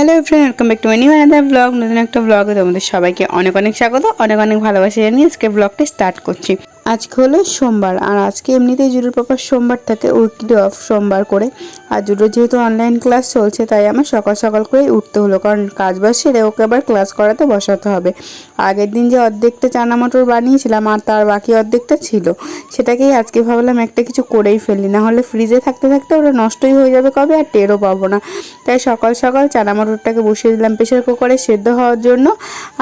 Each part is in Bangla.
Hello friend welcome back to my new other vlog নতুন একটা ব্লগে তোমাদের সবাইকে অনেক অনেক স্বাগত, অনেক অনেক ভালোবাসা জানিয়ে আজকে ব্লগটি স্টার্ট করছি। আজকে হলো সোমবার, আর আজকে এমনিতেই জুডোর পাপার সোমবার থাকে উইকলি অফ সোমবার করে। আর জুডোর যেহেতু অনলাইন ক্লাস চলছে, তাই আমার সকাল সকাল করেই উঠতে হলো, কারণ কাজ বাজ সেরে ওকে আবার ক্লাস করাতে বসাতে হবে। আগের দিন যে অর্ধেকটা চানা মটর বানিয়েছিলাম, আর তার বাকি অর্ধেকটা ছিল, সেটাকেই আজকে ভাবলাম একটা কিছু করেই ফেলি, না হলে ফ্রিজে থাকতে থাকতে ওটা নষ্টই হয়ে যাবে কবে, আর টেরও পাবো না। তাই সকাল সকাল চানা মটরটাকে বসিয়ে দিলাম প্রেশার কুকারে সেদ্ধ হওয়ার জন্য,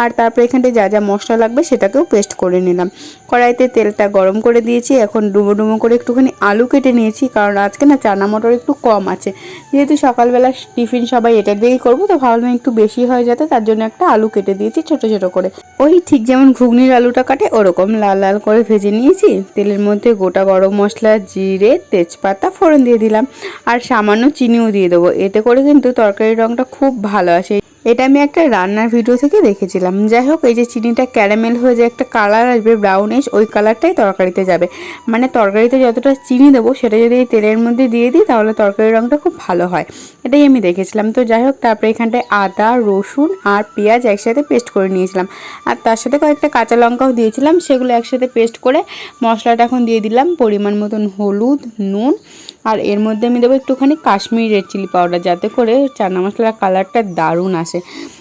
আর তারপরে এখানটায় যা যা মশলা লাগবে সেটাকেও পেস্ট করে নিলাম। কড়াইতে তেলটা গরম করে দিয়েছি। এখন ডুবো ডুমো করে একটুখানি আলু কেটে নিয়েছি, কারণ আজকে না চানা মটর একটু কম আছে। যেহেতু সকালবেলা টিফিন সবাই এটা দিয়েই করব, তো ভাবলাম একটু বেশি হয়ে যাতে তার জন্য একটা আলু কেটে দিয়েছি ছোট ছোট করে। ওই ঠিক যেমন ঘুগনির আলুটা কাটে, ওরকম লাল লাল করে ভেজে নিয়েছি। তেলের মধ্যে গোটা গরম মশলা, জিরে, তেজপাতা, ফোড়ন দিয়ে দিলাম। আর সামান্য চিনিও দিয়ে দেবো। এতে করে কিন্তু তরকারির রঙটা খুব ভালো আসে। এটা আমি একটা রান্নার ভিডিও থেকে দেখেছিলাম। যাই হোক, এই যে চিনিটা ক্যারামেল হয়ে যে একটা কালার আসবে ব্রাউনিশ ওই কালারটাই তরকারিতে যাবে। মানে তরকারিতে যতটা চিনি দেবো, সেটা যদি এই তেলের মধ্যে দিয়ে দিই, তাহলে তরকারির রঙটা খুব ভালো হয়। এটাই আমি দেখেছিলাম। তো যাই হোক, তারপরে এখানটায় আদা, রসুন আর পেঁয়াজ একসাথে পেস্ট করে নিয়েছিলাম। আর তার সাথে কয়েকটা কাঁচা লঙ্কাও দিয়েছিলাম। সেগুলো একসাথে পেস্ট করে মশলাটা এখন দিয়ে দিলাম। পরিমাণ মতন হলুদ, নুন আর এর মধ্যে আমি দেবো একটুখানি কাশ্মীরি রেড চিলি পাউডার যাতে করে চানা মশলার কালারটা দারুণ আসে।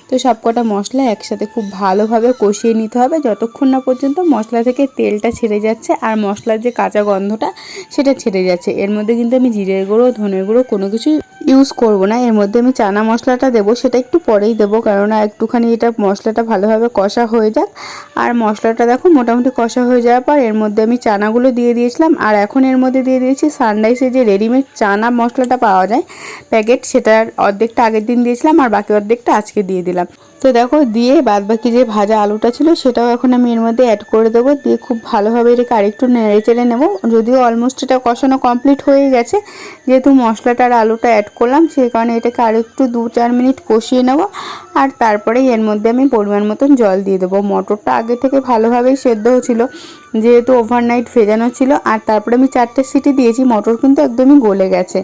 তো সব কটা মশলা একসাথে খুব ভালোভাবে কষিয়ে নিতে হবে। যতক্ষণ না পর্যন্ত মশলা থেকে তেলটা ছেড়ে যাচ্ছে আর মশলার যে কাঁচা গন্ধটা, সেটা ছেড়ে যাচ্ছে। এর মধ্যে কিন্তু আমি জিরের গুঁড়ো, ধনের গুঁড়ো কোনো কিছু ইউজ করব না। এর মধ্যে আমি চানা মশলাটা দেবো, সেটা একটু পরেই দেবো, কেননা একটুখানি এটা মশলাটা ভালোভাবে কষা হয়ে যাক। আর মশলাটা দেখো মোটামুটি কষা হয়ে যাওয়ার পর এর মধ্যে আমি চানাগুলো দিয়ে দিয়েছিলাম। আর এখন এর মধ্যে দিয়ে দিয়েছি সানরাইসের যে রেডিমেড চানা মশলাটা পাওয়া যায় প্যাকেট সেটার অর্ধেকটা আগের দিন দিয়েছিলাম, আর বাকি অর্ধেকটা আজকে দিয়ে দিলাম। السلام. তো দেখো, দিয়ে বাদ বাকি যে ভাজা আলুটা ছিল সেটাও এখন আমি এর মধ্যে অ্যাড করে দেবো। দিয়ে খুব ভালোভাবে এটাকে আরেকটু নেড়ে চেড়ে নেব। যদিও অলমোস্ট এটা কষানো কমপ্লিট হয়ে গেছে, যেহেতু মশলাটা আর আলুটা অ্যাড করলাম, সেই কারণে এটাকে আরও একটু দু চার মিনিট কষিয়ে নেব। আর তারপরে এর মধ্যে আমি পরিমাণ মতন জল দিয়ে দেবো। মটরটা আগে থেকে ভালোভাবেই সেদ্ধ হচ্ছিল, যেহেতু ওভারনাইট ভেজানো ছিল। আর তারপরে আমি চারটে সিটি দিয়েছি, মটর কিন্তু একদমই গলে গেছে।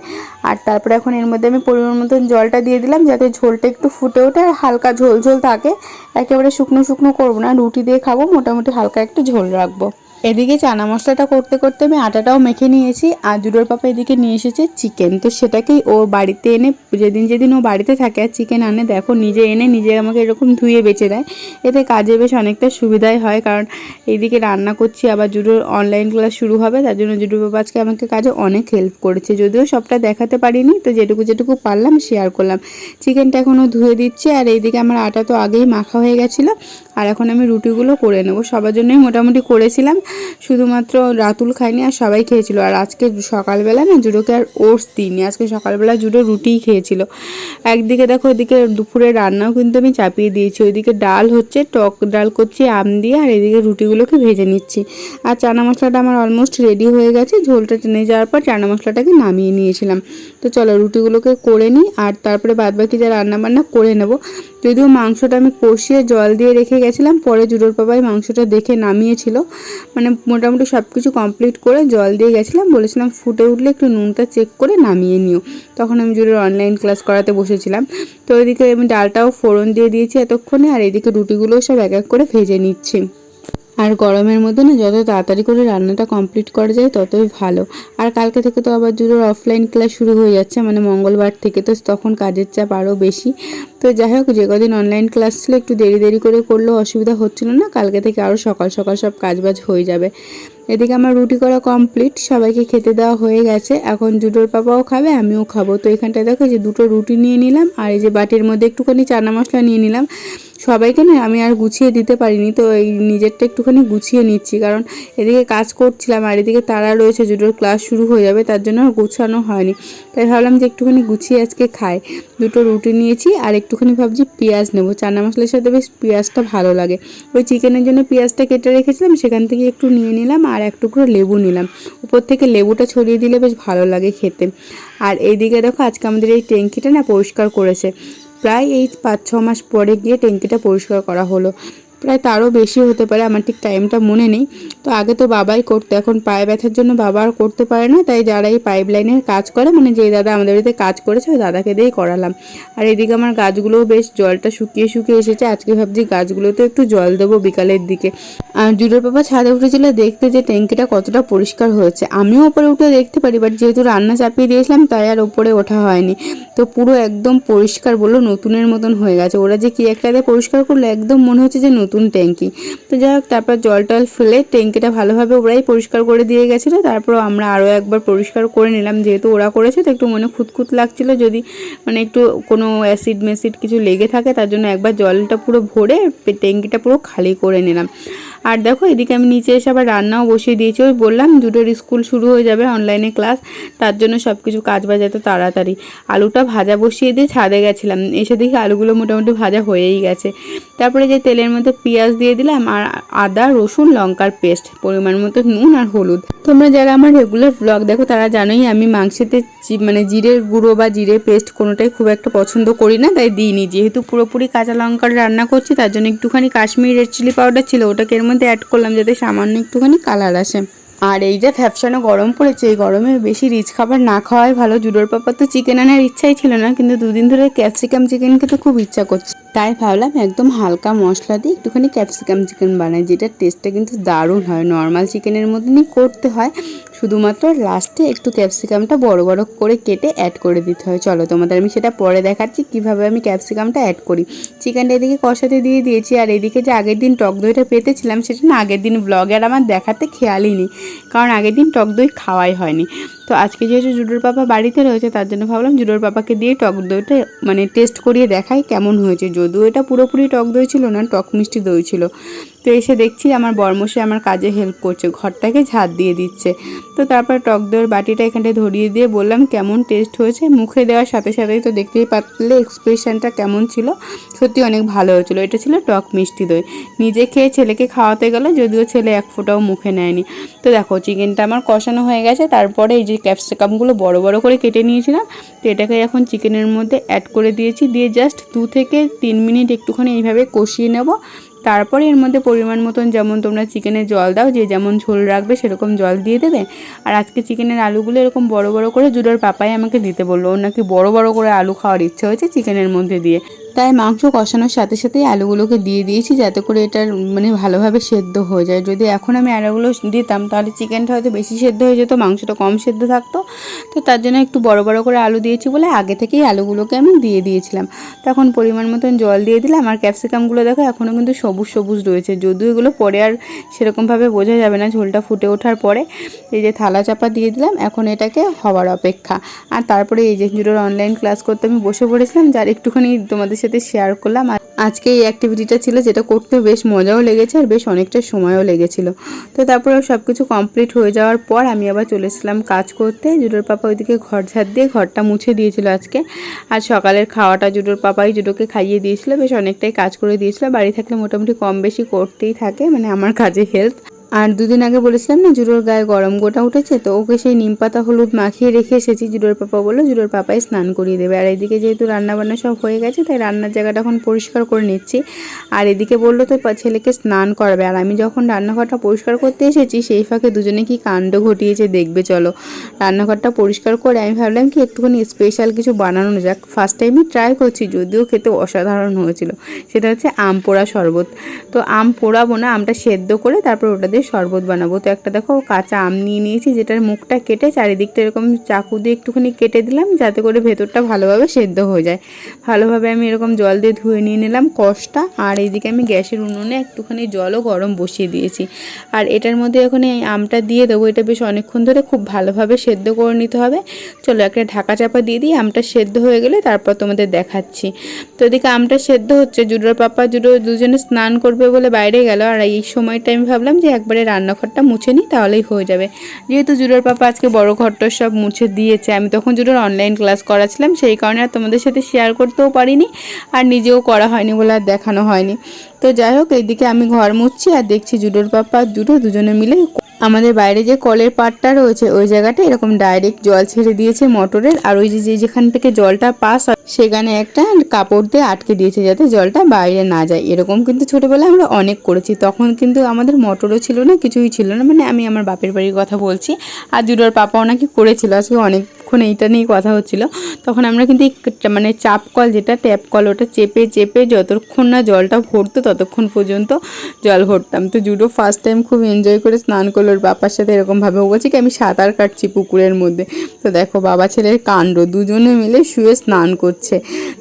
আর তারপরে এখন এর মধ্যে আমি পরিমাণ মতন জলটা দিয়ে দিলাম, যাতে ঝোলটা একটু ফুটে ওঠে আর হালকা ঝোল ঝোল থাকে, একেবারে শুকনো শুকনো করব না, রুটি দিয়ে খাব, মোটামুটি হালকা একটু ঝোল রাখব। এদিকে চানা মশলাটা করতে করতে আমি আটাটাও মেখে নিয়েছি আর জুডোর পাপা এদিকে নিয়ে এসেছে চিকেন তো সেটাকেই ও বাড়িতে এনে, যেদিন যেদিন ও বাড়িতে থাকে আর চিকেন আনে, দেখো নিজে এনে নিজে আমাকে এরকম ধুয়ে বেঁচে দেয়। এতে কাজে বেশ অনেকটা সুবিধাই হয়, কারণ এইদিকে রান্না করছি, আবার জুডোর অনলাইন ক্লাস শুরু হবে, তার জন্য জুডোর বাবা আজকে আমাকে কাজে অনেক হেল্প করেছে। যদিও সবটা দেখাতে পারিনি, তো যেটুকু যেটুকু পারলাম শেয়ার করলাম। চিকেনটা এখনও ধুয়ে দিচ্ছে, আর এইদিকে আমার আটা তো আগেই মাখা হয়ে গেছিল, আর এখন আমি রুটিগুলো করে নেব। সবার জন্যই মোটামুটি করেছিলাম শুধুমাত্র রাতুল খায়নি আর সবাই খেয়েছিল। আর আজকে সকালবেলা না জুডোকে আর ওটস দিইনি। আজকে সকালবেলা জুডো রুটিই খেয়েছিল। একদিকে দেখো ওইদিকে দুপুরে রান্নাও কিন্তু আমি চাপিয়ে দিয়েছি। ওইদিকে ডাল হচ্ছে, টক ডাল করছি, আম দিয়ে, আর এদিকে রুটিগুলোকে ভেজে নিচ্ছি। আর চানা মশলাটা আমার অলমোস্ট রেডি হয়ে গেছে। ঝোলটা টেনে যাওয়ার পর চানা মশলাটাকে নামিয়ে নিয়েছিলাম। তো চলো রুটিগুলোকে করে নিই, আর তারপরে বাদবাকি যা রান্নাবান্না করে নেব। যদিও মাংসটা আমি কষিয়ে জল দিয়ে রেখে গেছিলাম, পরে জুডোর বাবাই মাংসটা দেখে নামিয়েছিল। মানে মোটামুটি সব কিছু কমপ্লিট করে জল দিয়ে গেছিলাম। বলেছিলাম ফুটে উঠলে একটু নুনটা চেক করে নামিয়ে নিও। তখন আমি জুড়ে অনলাইন ক্লাস করাতে বসেছিলাম। তো ওইদিকে আমি ডালটাও ফোড়ন দিয়ে দিয়েছি এতক্ষণে আর এদিকে রুটিগুলোও সব এক এক করে ভেজে নিচ্ছি। আর গরমের মধ্যে না যত তাড়াতাড়ি করে রান্নাটা কমপ্লিট করা যায় ততই ভালো। আর কালকে থেকে তো আবার জুড়োর অফলাইন ক্লাস শুরু হয়ে যাচ্ছে মানে মঙ্গলবার থেকে তো তখন কাজের চাপ আরও বেশি। তো যাই হোক, যে কদিন অনলাইন ক্লাস ছিল, একটু দেরি দেরি করে করলেও অসুবিধা হচ্ছিল না, কালকে থেকে আরও সকাল সকাল সব কাজবাজ হয়ে যাবে। এদিকে আমার রুটি করা কমপ্লিট সবাইকে খেতে দেওয়া হয়ে গেছে, এখন জুটোর পাপাও খাবে, আমিও খাব। তো এখানটায় দেখো যে দুটো রুটি নিয়ে নিলাম, আর এই যে বাটির মধ্যে একটুখানি চানা মশলা নিয়ে নিলাম। সবাইকে না আমি আর গুছিয়ে দিতে পারিনি, তো এই নিজেরটা একটুখানি গুছিয়ে নিচ্ছি। কারণ এদিকে কাজ করছিলাম আর এদিকে তারা রয়েছে জুটোর ক্লাস শুরু হয়ে যাবে, তার জন্য গুছানো হয়নি। তাই ভাবলাম যে একটুখানি গুছিয়ে আজকে খাই। দুটো রুটি নিয়েছি আর একটুখানি ভাবছি পেঁয়াজ নেব। চানা মশলার সাথে বেশ পেঁয়াজটা ভালো লাগে। ওই চিকেনের জন্য পেঁয়াজটা কেটে রেখেছিলাম, সেখান থেকে একটু নিয়ে নিলাম আর এক টুকরো লেবু নিলাম। উপর থেকে লেবুটা ছড়িয়ে দিলে বেশ ভালো লাগে খেতে। আর এইদিকে দেখো, আজকে আমাদের এই ট্যাঙ্কিটা না পরিষ্কার করেছে। প্রায় এই পাঁচ ছ মাস পরে গিয়ে ট্যাঙ্কিটা পরিষ্কার করা হলো। প্রায় তারও বেশি হতে পারে, আমার ঠিক টাইমটা মনে নেই। তো আগে তো বাবাই করতো, এখন পায়ে ব্যথার জন্য বাবা আর করতে পারে না, তাই যারা এই পাইপ লাইনের কাজ করে মানে যে দাদা আমাদের বাড়িতে কাজ করেছে, ওই দাদাকে দিয়েই করালাম। আর এদিকে আমার গাছগুলোও বেশ জলটা শুকিয়ে শুকিয়ে এসেছে, আজকে ভাবছি গাছগুলোতে একটু জল দেবো বিকালের দিকে। আর জুডোর বাবা ছাদে উঠেছিল, দেখতে যে ট্যাঙ্কিটা কতটা পরিষ্কার হয়েছে। আমিও ওপরে উঠে দেখতে পারি বাট যেহেতু রান্না চাপিয়ে দিয়েছিলাম, তাই আর ওপরে ওঠা হয়নি। তো পুরো একদম পরিষ্কার বলল, নতুনের মতন হয়ে গেছে। ওরা যে কি একটাতে পরিষ্কার করল, একদম মনে হচ্ছে যে নতুন ট্যাঙ্কি। তো যাই হোক, তারপর জল টল ফেলে ট্যাঙ্কিটা ভালোভাবে ওরাই পরিষ্কার করে দিয়ে গেছিল। তারপর আমরা আরও একবার পরিষ্কার করে নিলাম। যেহেতু ওরা করেছে, তো একটু মনে খুঁতখুত লাগছিল। যদি মানে একটু কোনো অ্যাসিড মেসিড কিছু লেগে থাকে, তার জন্য একবার জলটা পুরো ভরে ট্যাঙ্কিটা পুরো খালি করে নিলাম। আর দেখো, এদিকে আমি নিচে এসে আবার রান্নাও বসিয়ে দিয়েছি। ওই বললাম, দুটোর স্কুল শুরু হয়ে যাবে অনলাইনে ক্লাস তার জন্য সব কিছু কাজ বাজ এত তাড়াতাড়ি। আলুটা ভাজা বসিয়ে দিয়ে ছাদে গেছিলাম। এসে দেখি আলুগুলো মোটামুটি ভাজা হয়েই গেছে। তারপরে যে তেলের মধ্যে পেঁয়াজ দিয়ে দিলাম আর আদা, রসুন, লঙ্কার পেস্ট পরিমাণ মতো নুন আর হলুদ। তোমরা যারা আমার রেগুলার ব্লগ দেখো, তারা জানোই আমি মাংসেতে মানে জিরের গুঁড়ো বা জিরে পেস্ট কোনোটাই খুব একটা পছন্দ করি না, তাই দিইনি। যেহেতু পুরোপুরি কাঁচা লঙ্কার রান্না করছি, তার জন্য একটুখানি কাশ্মীরি রেড চিলি পাউডার ছিল, ওটাকে এর মধ্যে অ্যাড করলাম যাতে সামান্য একটুখানি কালার আসে। আর এই যে ফ্যাপসানো গরম পড়েছে, এই গরমে বেশি রিচ খাবার না খাওয়াই ভালো। জুডোর পাপার তো চিকেন আনার ইচ্ছাই ছিল না, কিন্তু দুদিন ধরে ক্যাপসিকাম চিকেন খেতে খুব ইচ্ছা করছে। তাই ভাবলাম একদম হালকা মশলা দিয়ে একটুখানি ক্যাপসিকাম চিকেন বানাই, যেটার টেস্টটা কিন্তু দারুণ হয়। নর্মাল চিকেনের মতনই করতে হয়, শুধুমাত্র লাস্টে একটু ক্যাপসিকামটা বড় বড় করে কেটে অ্যাড করে দিতে হয়। চলো তোমাদের আমি সেটা পরে দেখাচ্ছি, কীভাবে আমি ক্যাপসিকামটা অ্যাড করি। চিকেনটা এদিকে কষাতে দিয়ে দিয়েছি, আর এদিকে যে আগের দিন টক দইটা পেতেছিলাম, সেটা না আগের দিন ব্লগে আর আমার দেখাতে খেয়ালই নেই। কারণ আগের দিন টক দই খাওয়াই হয়নি। তো আজকে যেহেতু জুডোর পাপা বাড়িতে রয়েছে, তার জন্য ভাবলাম জুডোর পাপাকে দিয়ে টক দইটা মানে টেস্ট করিয়ে দেখাই কেমন হয়েছে। যদিও এটা পুরোপুরি টক দই ছিল না, টক মিষ্টি দই ছিল। তো এসে দেখছি আমার বর্মশে আমার কাজে হেল্প করছে, ঘরটাকে ঝাড় দিয়ে দিচ্ছে। তো তারপর টক দইয়ের বাটিটা এখানটায় ধরিয়ে দিয়ে বললাম, কেমন টেস্ট হয়েছে? মুখে দেওয়ার সাথে সাথেই তো দেখতেই পারলে এক্সপ্রেশনটা কেমন ছিল। সত্যি অনেক ভালো হয়েছিল। এটা ছিল টক মিষ্টি দই। নিজে খেয়ে ছেলেকে খাওয়াতে গেল, যদিও ছেলে এক ফোঁটাও মুখে নেয়নি। তো দেখো চিকেনটা আমার কষানো হয়ে গেছে। তারপরে এই যে ক্যাপসিকামগুলো বড় বড় করে কেটে নিয়েছিলাম, তো এটাকে এখন চিকেনের মধ্যে অ্যাড করে দিয়েছি। দিয়ে জাস্ট দু থেকে তিন মিনিট একটুখানি এইভাবে কষিয়ে নেব। তারপরে এর মধ্যে পরিমাণ মতন যেমন তোমরা চিকেনে জল দাও, যে যেমন ঝোল রাখবে সেরকম জল দিয়ে দেবে। আর আজকে চিকেনের আলুগুলো এরকম বড় বড় করে জুডোর পাপাই আমাকে দিতে বলল। ওর নাকি বড় বড় করে আলু খাওয়ার ইচ্ছে হয়েছে চিকেনের মধ্যে দিয়ে। তাই মাংস কষানোর সাথে সাথেই আলুগুলোকে দিয়ে দিয়েছি যাতে করে এটার মানে ভালোভাবে সেদ্ধ হয়ে যায়। যদি এখন আমি আলুগুলো দিতাম তাহলে চিকেনটা হয়তো বেশি সেদ্ধ হয়ে যেত, মাংসটা কম সেদ্ধ থাকতো। তো তার জন্য একটু বড় বড় করে আলু দিয়েছি বলে আগে থেকেই আলুগুলোকে আমি দিয়ে দিয়েছিলাম। তখন পরিমাণ মতন জল দিয়ে দিলাম আর ক্যাপসিকামগুলো দেখো এখনও কিন্তু সবুজ সবুজ রয়েছে। যদিও এগুলো পরে আর সেরকমভাবে বোঝা যাবে না, ঝোলটা ফুটে ওঠার পরে। এই যে থালা চাপা দিয়ে দিলাম, এখন এটাকে হওয়ার অপেক্ষা। আর তারপরে এই যে জুডোর অনলাইন ক্লাস করতে আমি বসে পড়েছিলাম, যার একটুখানি তোমাদের সাথে শেয়ার করলাম। আর আজকে এই অ্যাক্টিভিটিটা ছিল যেটা করতে বেশ মজাও লেগেছে আর বেশ অনেকটা সময়ও লেগেছিল। তো তারপরে সব কিছু কমপ্লিট হয়ে যাওয়ার পর আমি আবার চলেছিলাম কাজ করতে। জুডোর পাপা ওইদিকে ঘর ঝাড় দিয়ে ঘরটা মুছে দিয়েছিল আজকে। আর সকালের খাওয়াটা জুডোর পাপাই জুডোকে খাইয়ে দিয়েছিল। বেশ অনেকটাই কাজ করে দিয়েছিল। বাড়ি থাকলে মোটামুটি কম বেশি করতেই থাকে মানে আমার কাজে হেল্প আর দুদিন আগে বলেছিলাম না, জুডোর গায়ে গরম গোটা উঠেছে, তো ওকে সেই নিম পাতা হলুদ মাখিয়ে রেখে এসেছি। জুডোর পাপা বলল, জুডোর পাপাই স্নান করিয়ে দেবে। আর এদিকে যেহেতু রান্না বান্না সব হয়ে গেছে, তাই রান্নার জায়গাটা এখন পরিষ্কার করে নিচ্ছি। আর এদিকে বলল তো ছেলেকে স্নান করাবে। আর আমি যখন রান্নাঘরটা পরিষ্কার করতে এসেছি, সেই ফাঁকে দুজনে কি কাণ্ড ঘটিয়েছে দেখবে, চলো। রান্নাঘরটা পরিষ্কার করে আমি ভাবলাম কি, একটুখানি স্পেশাল কিছু বানানো যাক। ফার্স্ট টাইমই ট্রাই করছি, যদিও খেতে অসাধারণ হয়েছিল। সেটা হচ্ছে আম পোড়া শরবত। তো আম পোড়াবো না, আমটা সেদ্ধ করে তারপর ওটা দিয়ে শরবত বানাবো। তো একটা দেখো কাঁচা আম নিয়ে নিয়েছি, যেটার মুখটা কেটে চারিদিকটা এরকম চাকু দিয়ে একটুখানি কেটে দিলাম, যাতে করে ভেতরটা ভালোভাবে সেদ্ধ হয়ে যায়। ভালোভাবে আমি এরকম জল দিয়ে ধুয়ে নিয়ে নিলাম কষটা, আর এইদিকে আমি গ্যাসের উনুনে একটুখানি জলও গরম বসিয়ে দিয়েছি। আর এটার মধ্যে এখন এই আমটা দিয়ে দেবো, এটা বেশ অনেকক্ষণ ধরে খুব ভালোভাবে সেদ্ধ করে নিতে হবে। চলো একটা ঢাকা চাপা দিয়ে দিই, আমটা সেদ্ধ হয়ে গেলে তারপর তোমাদের দেখাচ্ছি। তো এদিকে আমটা সেদ্ধ হচ্ছে, জুডোর পাপা জুডো দুজনে স্নান করবে বলে বাইরে গেল, আর এই সময়টা আমি ভাবলাম যে একবারে রান্নাঘরটা মুছে নিই, তাহলেই হয়ে যাবে। যেহেতু জুডোর পাপা আজকে বড় ঘরটা সব মুছে দিয়েছে, আমি তখন জুডোর অনলাইন ক্লাস করাছিলাম, সেই কারণে আর তোমাদের সাথে শেয়ার করতেও পারিনি আর নিজেও করা হয়নি বলে আর দেখানো হয়নি। তো যাই হোক, এইদিকে আমি ঘর মুছছি আর দেখছি জুডোর পাপা জুডো দুজনে মিলে আমাদের বাইরে যে কলের পাটটা রয়েছে, ওই জায়গাটা এরকম ডাইরেক্ট জল ছেড়ে দিয়েছে মোটরের, আর ওই যে যেখান থেকে জলটা পাস হয় সেখানে একটা কাপড় দিয়ে আটকে দিয়েছে যাতে জলটা বাইরে না যায়। এরকম কিন্তু ছোটোবেলায় আমরা অনেক করেছি। তখন কিন্তু আমাদের মোটরও ছিল না, কিছুই ছিল না। মানে আমি আমার বাপের বাড়ির কথা বলছি। আর জুডোর পাপাও নাকি করেছিল। আজকে অনেকক্ষণ এইটা নিয়ে কথা হচ্ছিল। তখন আমরা কিন্তু মানে চাপ কল যেটা, ট্যাপ কল, ওটা চেপে চেপে যতক্ষণ না জলটা ভরতো ততক্ষণ পর্যন্ত জল ভরতাম। তো জুডো ফার্স্ট টাইম খুব এনজয় করে স্নান করল ওর বাবার সাথে এরকমভাবে বলছে কি, আমি সাঁতার কাটছি পুকুরের মধ্যে। তো দেখো বাবা ছেলের কাণ্ড। দুজনে মিলে শুয়ে স্নান করছে।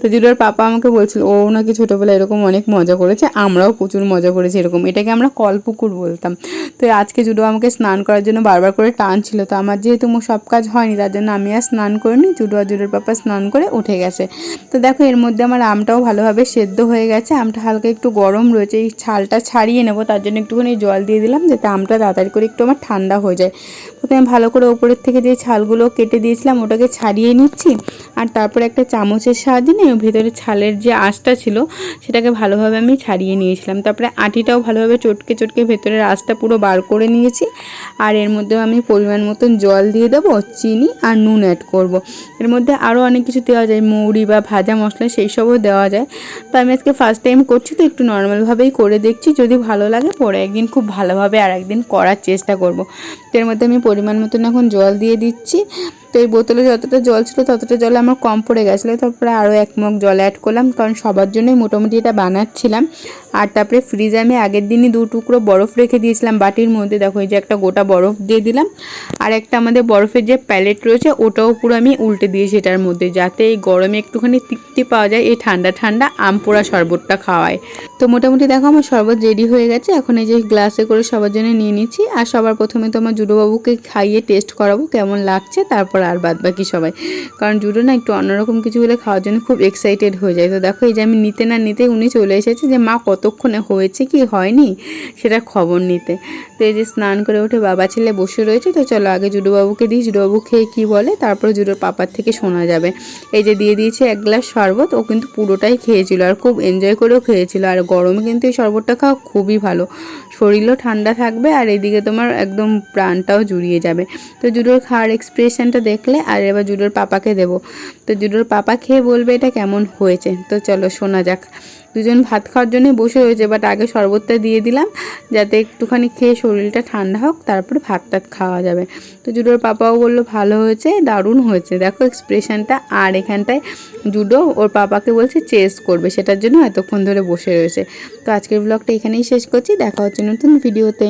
তো জুডোর পাপা আমাকে বলছিল, ও নাকি ছোটোবেলায় এরকম অনেক মজা করেছে, আমরাও প্রচুর মজা করেছি এরকম। এটাকে আমরা কলপুকুর বলতাম। তো আজকে জুডো আমাকে স্নান করার জন্য বারবার করে টানছিল। তো আমার যেহেতু সব কাজ হয়নি, তার জন্য আমি আর স্নান করিনি, জুডো আর জুডোর পাপা স্নান করে উঠে গেছে। তো দেখো, এর মধ্যে আমার আমটাও ভালোভাবে সেদ্ধ হয়ে গেছে। আমটা হালকা একটু গরম রয়েছে, এই ছালটা ছাড়িয়ে নেব, তার জন্য একটুখানি জল দিয়ে দিলাম, যাতে আমটা তাড়াতাড়ি করে একটু আমার ঠান্ডা হয়ে যায়। প্রথমে ভালো করে ওপরের থেকে যে ছালগুলো কেটে দিয়েছিলাম, ওটাকে ছাড়িয়ে নিচ্ছি, আর তারপরে একটা চামচের সাহায্যে নিয়ে ভেতরে ছালের যে আঁশটা ছিল, সেটাকে ভালোভাবে আমি ছাড়িয়ে নিয়েছিলাম। তারপরে আটিটাও ভালোভাবে চটকে চটকে ভেতরের আঁশটা পুরো বার করে নিয়েছি। আর এর মধ্যেও আমি পরিমাণ মতন জল দিয়ে দেবো, চিনি আর নুন অ্যাড করব। এর মধ্যে আরও অনেক কিছু দেওয়া যায়, মৌরি বা ভাজা মশলা সেই সবও দেওয়া যায়। তো আমি আজকে ফার্স্ট টাইম করছি, তো একটু নর্মালভাবেই করে দেখছি। যদি ভালো লাগে, পরে একদিন খুব ভালোভাবে আর একদিন করার চেষ্টা করব। তো এর মধ্যে আমি পরিমাণ মতন এখন জল দিয়ে দিচ্ছি। তো এই বোতলে যতটা জল ছিল ততটা জল আমার কম পড়ে গেছিল। তারপরে আরও এক মগ জল অ্যাড করলাম, কারণ সবার জন্যই মোটামুটি এটা বানাচ্ছিলাম। আর তারপরে ফ্রিজে আমি আগের দিনই দু টুকরো বরফ রেখে দিয়েছিলাম বাটির মধ্যে। দেখো এই যে একটা গোটা বরফ দিয়ে দিলাম। আর একটা আমাদের বরফের যে প্যালেট রয়েছে, ওটাও পুরো আমি উল্টে দিয়েছি এটার মধ্যে, যাতে এই গরমে একটুখানি তৃপ্তি পাওয়া যায় এই ঠান্ডা ঠান্ডা আম পোড়া শরবতটা খাওয়ায়। তো মোটামুটি দেখো আমার শরবত রেডি হয়ে গেছে। এখন এই যে গ্লাসে করে সবার জন্য নিয়ে নিচ্ছি। আর সবার প্রথমে তো আমার জুডোবাবুকে খাইয়ে টেস্ট করাবো কেমন লাগছে, তারপর আর বাদ বাকি সবাই। কারণ জুডো না একটু অন্যরকম কিছু হলে খাওয়ার জন্য খুব এক্সাইটেড হয়ে যায়। তো দেখো এই যে আমি নিতে না নিতে উনি চলে এসেছে যে, মা, কতক্ষণে হয়েছে কি হয়নি? সেটা খবর নিতে। তো এই যে স্নান করে উঠে বাবা ছেলে বসে রয়েছে, তো চলো আগে জুডোবাবুকে দিই। জুডোবাবু খেয়ে কী বলে? তারপরে জুডোর পাপার থেকে শোনা যাবে। এই যে দিয়ে দিয়েছে এক গ্লাস শরবত, ও কিন্তু পুরোটাই খেয়েছিল আর খুব এনজয় করেও খেয়েছিল। আর গরমে কিন্তু এই শরবতটা খাওয়া খুবই ভালো। শরীরও ঠান্ডা থাকবে আর এদিকে তোমার একদম প্রাণটাও জুড়িয়ে যাবে। তো জুডোর খাওয়ার এক্সপ্রেশনটা দেখলে আর এবার জুডোর পাপাকে দেবো। তো জুডোর পাপা খেয়ে বলবে এটা কেমন হয়েছে। তো চলো শোনা যাক। দুজন ভাত খাওয়ার জন্য বসে রয়েছে বাট আগে শরবতটা দিয়ে দিলাম, যাতে একটুখানি খেয়ে শরীরটা ঠান্ডা হোক, তারপরে ভাত টাত খাওয়া যাবে। তো জুডোর পাপাও বলল, ভালো হয়েছে, দারুণ হয়েছে। দেখো এক্সপ্রেশনটা আর এখানটায় জুডো, ওর পাপাকে বলছে চেস করবে। সেটার জন্য এতক্ষণ ধরে বসে রয়েছে। তো আজকের ব্লগটা এখানেই শেষ করছি, দেখা হচ্ছে নতুন ভিডিওতে